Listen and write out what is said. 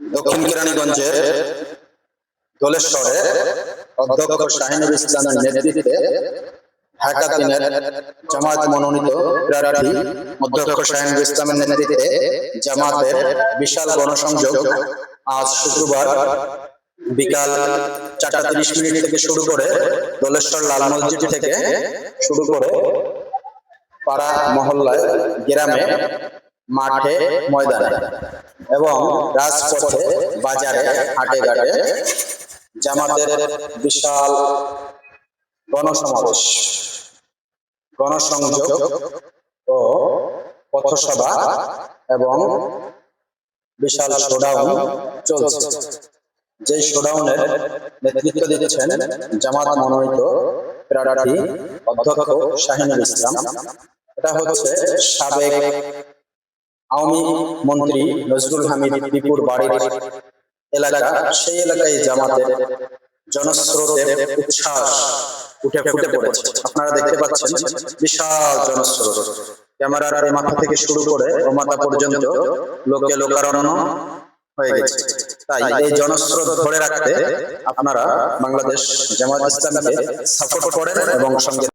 দক্ষিণ দোলেশ্বরে অধ্যক্ষ শাহিনুল ইসলামের নেতৃত্বে ঢাকা জামাত মনোনীত অধ্যক্ষ শাহিনুল ইসলামের নেতৃত্বে জামাতের বিশাল গণসংযোগ আজ শুক্রবার বিকাল চারটা তিরিশ মিনিট থেকে শুরু করে দোলেশ্বর লাল মসজিদ থেকে শুরু করে পাড়া মহল্লায়, গ্রামে, মাঠে, ময়দানে এবং রাজপথে, বাজারে হাটে ঘাটে জামাতের বিশাল গণসমাবেশ, গণসংযোগ ও পথসভা এবং বিশাল শোডাউন চলছে। যে শোডাউনের নেতৃত্ব দিচ্ছেন জামাত মনোনীত প্রার্থী অধ্যক্ষ শাহিনুল ইসলাম। এটা হচ্ছে সাবেক আওয়ামী মন্ত্রী নজরুল হামিদ বিপুর বাড়ির এলাকা। সেই এলাকায় জামাতের জনস্রোতের উচ্ছ্বাস উঠে ফুটে পড়েছে। আপনারা দেখতে পাচ্ছেন বিশাল জনস্রোত। ক্যামেরার মাথা থেকে শুরু করে ও মাথা পর্যন্ত লোকে লোকারণ্য হয়ে গেছে তাই এই জনস্রোত ধরে রাখতে আপনারা বাংলাদেশ জামাত ইসলামকে সাপোর্ট করেন এবং সঙ্গে